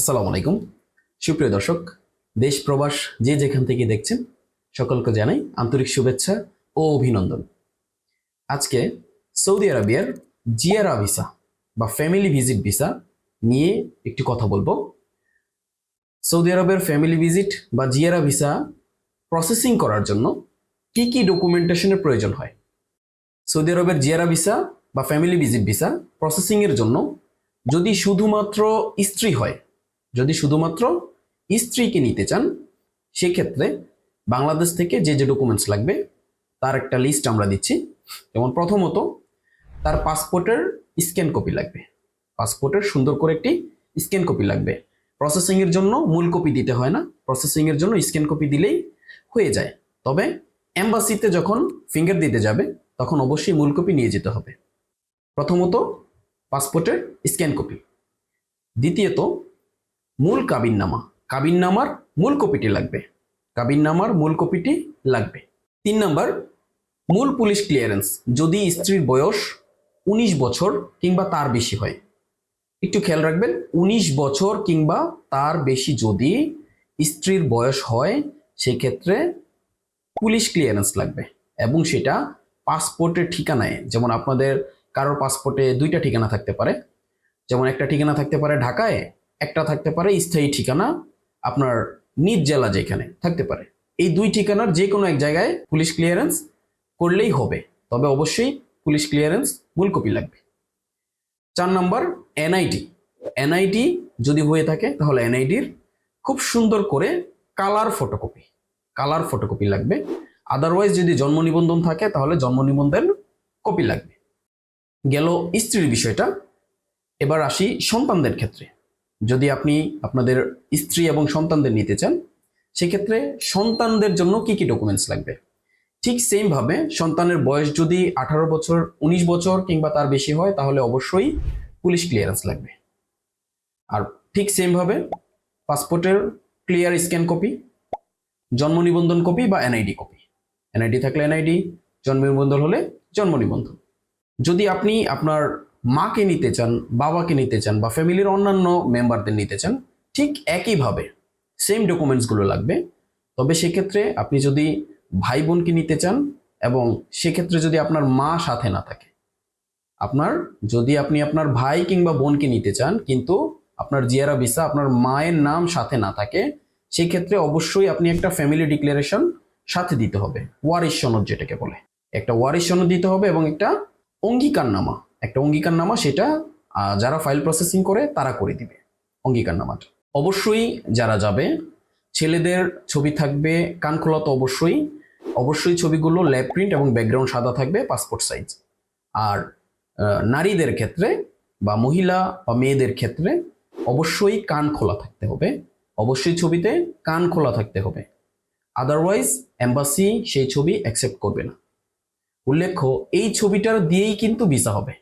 আসসালামু আলাইকুম। সুপ্রিয় দর্শক, দেশ, প্রবাস যে যেখান থেকে দেখছেন, সকলকে জানাই আন্তরিক শুভেচ্ছা ও অভিনন্দন। আজকে সৌদি আরবিয়ার জিয়ারা ভিসা বা ফ্যামিলি ভিজিট ভিসা নিয়ে একটি কথা বলব। সৌদি আরবের ফ্যামিলি ভিজিট বা জিয়ারা ভিসা প্রসেসিং করার জন্য কি কি ডকুমেন্টেশনের প্রয়োজন হয়? সৌদি আরবের জিয়ারা ভিসা বা ফ্যামিলি ভিজিট ভিসা প্রসেসিংয়ের জন্য যদি শুধুমাত্র স্ত্রী হয় যদি শুধুমাত্র স্ত্রীকে নিতে চান, সেক্ষেত্রে বাংলাদেশ থেকে যে যে ডকুমেন্টস লাগবে, তার একটা লিস্ট আমরা দিচ্ছি। যেমন প্রথমত, তার পাসপোর্টের স্ক্যান কপি লাগবে। পাসপোর্টের সুন্দর করে একটি স্ক্যান কপি লাগবে। প্রসেসিংয়ের জন্য মূল কপি দিতে হয় না। প্রসেসিংয়ের জন্য স্ক্যান কপি দিলেই হয়ে যায়। তবে এম্বাসিতে যখন ফিঙ্গার দিতে যাবে, তখন অবশ্যই মূল কপি নিয়ে যেতে হবে। প্রথমত পাসপোর্টের স্ক্যান কপি দ্বিতীয়ত মূল কাবিননামা। কাবিননামার মূল কপিটি লাগবে। কাবিননামার মূল কপিটি লাগবে। তিন নাম্বার, মূল পুলিশ ক্লিয়ারেন্স। যদি স্ত্রীর বয়স উনিশ বছর কিংবা তার বেশি হয়। একটু খেয়াল রাখবেন, উনিশ বছর কিংবা তার বেশি যদি স্ত্রীর বয়স হয়, সেক্ষেত্রে পুলিশ ক্লিয়ারেন্স লাগবে। এবং সেটা পাসপোর্টের ঠিকানায়, যেমন আপনাদের কারোর পাসপোর্টে দুইটা ঠিকানা থাকতে পারে। যেমন একটা ঠিকানা থাকতে পারে ঢাকায় একটা থাকতে পারে স্থায়ী ঠিকানা আপনার নিজ জেলা যেখানে থাকতে পারে। এই দুই ঠিকানার যে কোনো এক জায়গায় পুলিশ ক্লিয়ারেন্স করলেই হবে। তবে অবশ্যই পুলিশ ক্লিয়ারেন্স মূল কপি লাগবে। চার নম্বর এনআইটি এনআইটি যদি হয়ে থাকে তাহলে এনআইডির খুব সুন্দর করে কালার ফটোকপি কালার ফটোকপি লাগবে। আদারওয়াইজ যদি জন্ম নিবন্ধন থাকে তাহলে জন্ম নিবন্ধন কপি লাগবে। গেল স্ত্রীর বিষয়টা। এবার আসি সন্তানদের ক্ষেত্রে। যদি আপনি আপনাদের স্ত্রী এবং সন্তানদের নিতে চান, সেক্ষেত্রে সন্তানদের জন্য কি কি ডকুমেন্টস লাগবে? ঠিক সেমভাবে সন্তানের বয়স যদি আঠারো বছর, উনিশ বছর কিংবা তার বেশি হয়, তাহলে অবশ্যই পুলিশ ক্লিয়ারেন্স লাগবে। আর ঠিক সেমভাবে পাসপোর্টের ক্লিয়ার স্ক্যান কপি জন্ম নিবন্ধন কপি বা এনআইডি কপি এনআইডি থাকলে এনআইডি জন্ম নিবন্ধন হলে জন্ম নিবন্ধন। যদি আপনি আপনার মাকে নিতে চান, বাবাকে নিতে চান বা ফ্যামিলির অন্যান্য মেম্বারদের নিতে চান, ঠিক একইভাবে সেম ডকুমেন্টসগুলো লাগবে। তবে সেক্ষেত্রে আপনি যদি ভাই বোনকে নিতে চান এবং সেক্ষেত্রে যদি আপনার মা সাথে না থাকে, আপনার, যদি আপনি আপনার ভাই কিংবা বোনকে নিতে চান, কিন্তু আপনার জিয়ারা ভিসা আপনার মায়ের নাম সাথে না থাকে, সেক্ষেত্রে অবশ্যই আপনি একটা ফ্যামিলি ডিক্লারেশন সাথে দিতে হবে। ওয়ারিশ সনদ যেটাকে বলে। একটা ওয়ারিশ সনদ দিতে হবে এবং একটা অঙ্গীকারনামা একটা অঙ্গীকারনামা সেটা যারা ফাইল প্রসেসিং করে, তারা করে দিবে অঙ্গীকারনামাটা। অবশ্যই যারা যাবে, ছেলেদের ছবি থাকবে, কান খোলা তো অবশ্যই। অবশ্যই ছবিগুলো ল্যাব প্রিন্ট এবং ব্যাকগ্রাউন্ড সাদা থাকবে পাসপোর্ট সাইজ আর নারীদের ক্ষেত্রে বা মহিলা বা মেয়েদের ক্ষেত্রে অবশ্যই কান খোলা থাকতে হবে। অবশ্যই ছবিতে কান খোলা থাকতে হবে। আদারওয়াইজ এম্বাসি সেই ছবি অ্যাকসেপ্ট করবে না। উল্লেখ্য, এই ছবিটার দিয়েই কিন্তু ভিসা হবে।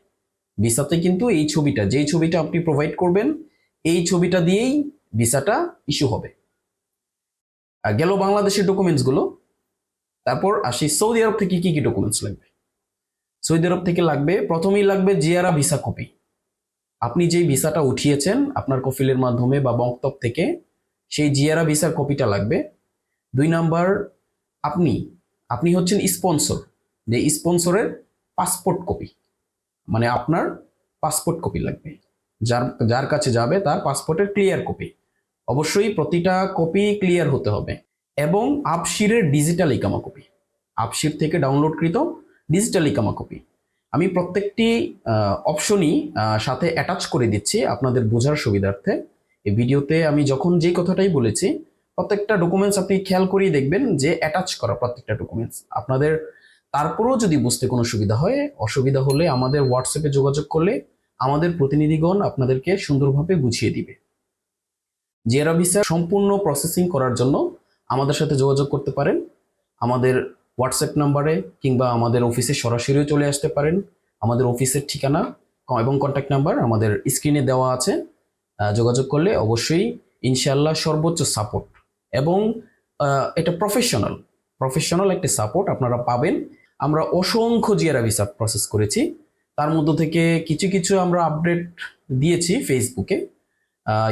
ভিসাতে কিন্তু এই ছবিটা, যেই ছবিটা আপনি প্রোভাইড করবেন, এই ছবিটা দিয়েই ভিসাটা ইস্যু হবে। গেল বাংলাদেশের ডকুমেন্টসগুলো তারপর আসি সৌদি আরব থেকে কি কি ডকুমেন্টস লাগবে? সৌদি আরব থেকে লাগবে, প্রথমেই লাগবে জিয়ারা ভিসা কপি আপনি যেই ভিসাটা উঠিয়েছেন আপনার কফিলের মাধ্যমে বা বক্তব্য থেকে, সেই জিয়ারা ভিসার কপিটা লাগবে। দুই নাম্বার, আপনি আপনি হচ্ছেন স্পন্সর যে স্পন্সরের পাসপোর্ট কপি মানে আপনার পাসপোর্ট কপি লাগবে। যার যার কাছে যাবে তার পাসপোর্টের ক্লিয়ার কপি অবশ্যই প্রতিটা কপি ক্লিয়ার হতে হবে। এবং আপশিরের ডিজিটাল ইকামা কপি আপশির থেকে ডাউনলোডকৃত ডিজিটাল ইকামা কপি আমি প্রত্যেকটি অপশনই সাথে অ্যাটাচ করে দিচ্ছি আপনাদের বোঝার সুবিধার্থে। এই ভিডিওতে আমি যখন যে কথাটাই বলেছি, প্রত্যেকটা ডকুমেন্টস আপনি খেয়াল করেই দেখবেন যে অ্যাটাচ করা প্রত্যেকটা ডকুমেন্টস আপনাদের তারপরেও যদি বুঝতে কোনো সুবিধা হয়, অসুবিধা হলে আমাদের হোয়াটসঅ্যাপে যোগাযোগ করলে আমাদের প্রতিনিধিগণ আপনাদেরকে সুন্দরভাবে বুঝিয়ে দিবে। জিয়ারা ভিসা সম্পূর্ণ প্রসেসিং করার জন্য আমাদের সাথে যোগাযোগ করতে পারেন। আমাদের হোয়াটসঅ্যাপ নাম্বারে কিংবা আমাদের অফিসে সরাসরিও চলে আসতে পারেন। আমাদের অফিসের ঠিকানা এবং কন্ট্যাক্ট নাম্বার আমাদের স্ক্রিনে দেওয়া আছে। যোগাযোগ করলে অবশ্যই ইনশাল্লাহ সর্বোচ্চ সাপোর্ট এবং এটা প্রফেশনাল প্রফেশনাল একটা সাপোর্ট আপনারা পাবেন। আমরা অসংখ্য জিয়ারা ভিসা প্রসেস করেছি। তার মধ্য থেকে কিছু কিছু আমরা আপডেট দিয়েছি ফেসবুকে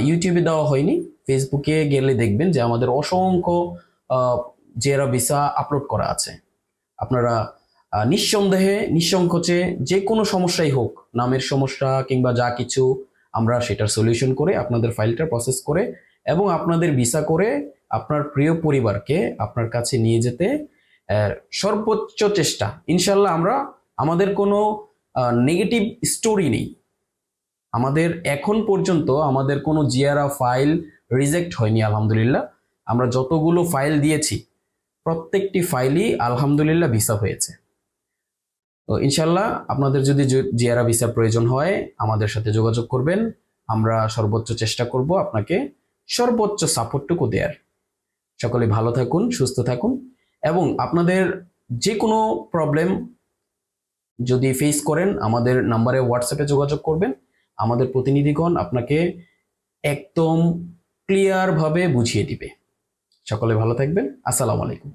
ইউটিউবে দেওয়া হয়নি। ফেসবুকে গেলে দেখবেন যে আমাদের অসংখ্য জেরা ভিসা আপলোড করা আছে। আপনারা নিঃসন্দেহে, নিঃসংকোচে যে কোনো সমস্যাই হোক, নামের সমস্যা কিংবা যা কিছু, আমরা সেটার সলিউশন করে আপনাদের ফাইলটা প্রসেস করে এবং আপনাদের ভিসা করে আপনার প্রিয় পরিবারকে আপনার কাছে নিয়ে যেতে সর্বোচ্চ চেষ্টা। ইনশাল্লাহ আমরা আমাদের কোনো নেগেটিভ স্টোরি নেই। আমাদের এখন পর্যন্ত আমাদের কোনো জিয়ারা ফাইল রিজেক্ট হয়নি, আলহামদুলিল্লাহ। আমরা যতগুলো ফাইল দিয়েছি, প্রত্যেকটি ফাইলই আলহামদুলিল্লাহ ভিসা হয়েছে। তো ইনশাল্লাহ আপনাদের যদি জিয়ারা ভিসার প্রয়োজন হয়, আমাদের সাথে যোগাযোগ করবেন। আমরা সর্বোচ্চ চেষ্টা করব আপনাকে সর্বোচ্চ সাপোর্টটুকু দেওয়ার সকলে ভালো থাকুন, সুস্থ থাকুন। এবং আপনাদের যে কোনো প্রবলেম যদি ফেস করেন, আমাদের নাম্বারে হোয়াটসঅ্যাপে যোগাযোগ করবেন। আমাদের প্রতিনিধিগণ আপনাকে একদম ক্লিয়ারভাবে বুঝিয়ে দিবে। সকলে ভালো থাকবেন। আসসালামু আলাইকুম।